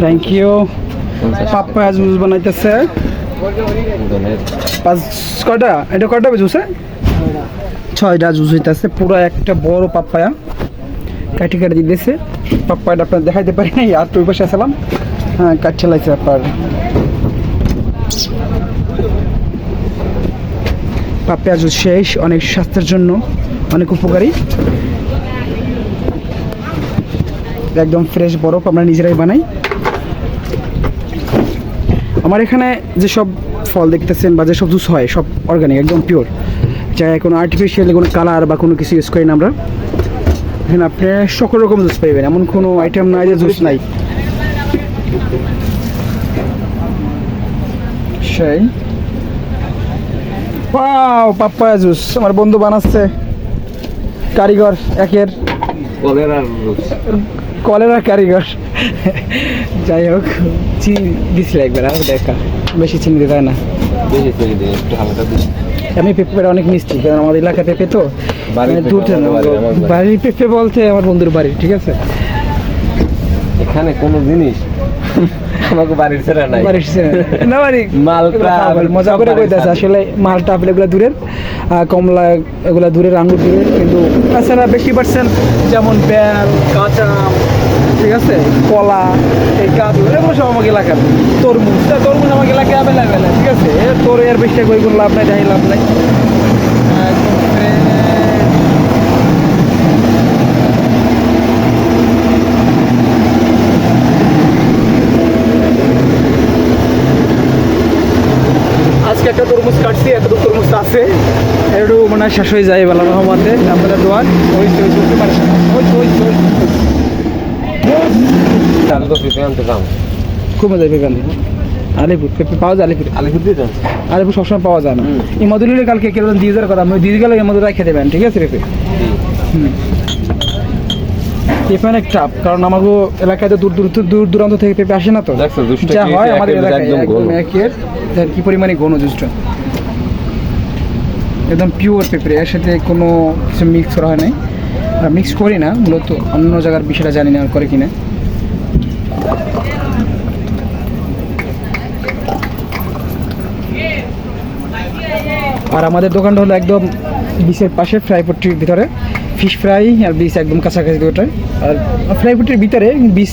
Thank you পাপ্পা juice বানাইতেছে। পাঁচ কয়টা? এটা কয়টা জুস? ছয়টা জুস হইতেছে। পুরো একটা বড় পাপ্পায়া। কাটি কাটি দিতেছে। পাপ্পায়াটা আপনার দেখাইতে পারি নাই, আর তুই বসে আসলাম হ্যাঁ কাট চালাইছে আপনার পাপ্পায়া জুস শেষ, অনেক স্বাস্থ্যের জন্য অনেক উপকারী। একদম ফ্রেশ বরফ আমরা নিজেরাই বানাই। আমার এখানে যেসব ফল দেখতেছেন বা যেসব জুস হয়, সব অর্গানিক একদম পিওর যা কোনো আর্টিফিশিয়ালি কোনো কালার বা কোনো কিছু ইউজ করি না আমরা। এখানে আপনি সকল রকম জুস পাইবেন, এমন কোনো আইটেম নাই যে জুস নাই। সেই। পাও পাপ্পায়া জুস আমার বন্ধু বানাচ্ছে। কারিগর, একের। কলেরা কারিগর। যাই হোক চিনি দিছিল একবার আর দেখা। বেশি চিনি দিতে না। বেশি চিনি দিন একটু হালকা আমি পেঁপেটা অনেক মিষ্টি কারণ আমাদের এলাকা পেঁপে তো। বাড়ির মানে পেঁপে দূর আমার বাড়ির পেঁপে বলতে আমার বন্ধুর বাড়ি ঠিক আছে? এখানে কোনো জিনিস আমাকে বাড়ির ছেড়ে নাই। বাড়ির সে- না বাড়ি। মালটা, মজা সব করে কইতাছে আসলে মালটা আপেল এগুলো দূরের কমলা এগুলো দূরের আঙ্গুর দূরের কিন্তু তাছাড়া বেশি পার্সেন্ট যেমন বেল কাঁচা ঠিক আছে? কলা, এই কাজু এগুলো সব আমাকে এলাকার তরমুজ, তা তরমুজ আমাকে এলাকায় অ্যাভেলেবেল ঠিক আছে? তোর এর বেশি কই কোনো লাভ নাই যাই লাভ নাই। আজকে একটা তরমুজ কাটছি, এতটুকু তরমুজ আছে। একটু মনে শেষ হয়ে যায় বেলা রহমতে। আপনাদের দোয়ার ওই ওই ওই ওই। আমি তো পেঁপে আনতে খুব মজা পেপার আলিপুর পেঁপে পাওয়া যায় আলিপুর। আলিপুর দিয়ে যান আলিপুর সবসময় পাওয়া যায় না। এই মধুলির কালকে কেউ দিয়ে দেওয়ার কথা। আমি দিয়ে গেলে এই খেতে পারেন ঠিক আছে পেঁপে হুম। পেঁপে অনেক টাপ কারণ আমাকে এলাকায় তো দূর দূর দূর দূরান্ত থেকে পেঁপে আসে না তো। যা হয় আমাদের এলাকায় একদম একদম একের কি পরিমাণে ঘন জুসটা একদম পিওর পেঁপে এর সাথে কোনো কিছু মিক্স করা হয় নাই। মিক্স করি না, মূলত অন্য জায়গার বিষয়টা জানি না করে কিনা। আর আমাদের দোকানটা হলো একদম বিচের পাশে ফ্রাইপট্টির ভিতরে। ফিশ ফ্রাই আর বিচ একদম কাছাকাছি দুটোয় আর ফ্রাইপট্টির ভিতরে বিচ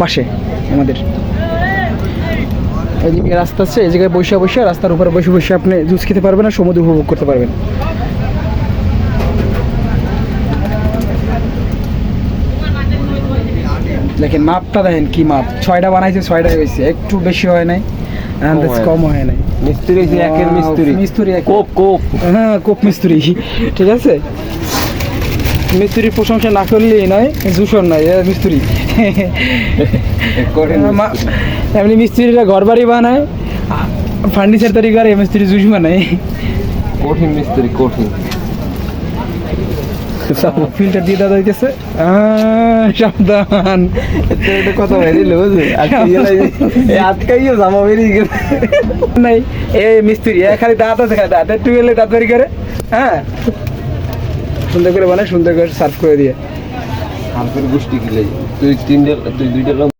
পাশে আমাদের। এদিকে রাস্তা আছে এই জায়গায় বসে বসে রাস্তার উপরে বসে বসে আপনি জুস খেতে পারবেন আর সমুদ্র উপভোগ করতে পারবেন। দেখেন মাপটা দেখেন কি মাপ। ছয়টা বানাইছে ছয়টাই হয়েছে। একটু বেশি হয় নাই আন্দাজ কম হয় নাই। মিস্ত্রি একের মিস্ত্রি। মিস্ত্রি কোপ কোপ। হ্যাঁ কোপ মিস্ত্রি। ঠিক আছে? মিস্ত্রির প্রশংসা না করলেই নয় দূষণ নয় মিস্ত্রি। এমনি মিস্ত্রিরা ঘর বাড়ি বানায় ফার্নিচার তৈরি করে মিস্ত্রি জুস বানায় কঠিন মিস্ত্রি কঠিন। ফিল্টার দিয়ে দাদা হইতেছে সাবধান। বুঝলি? আটকাইও জামা বেরিয়ে গেছে নাই এ মিস্ত্রি এ খালি দাঁত আছে খালি দাঁত। একটু গেলে দাঁত বেরি করে। হ্যাঁ? সুন্দর করে বানায় সুন্দর করে সার্ভ করে দিয়ে। হালকের গোষ্ঠী গিলে তুই তিনটে তুই দুইটা লোক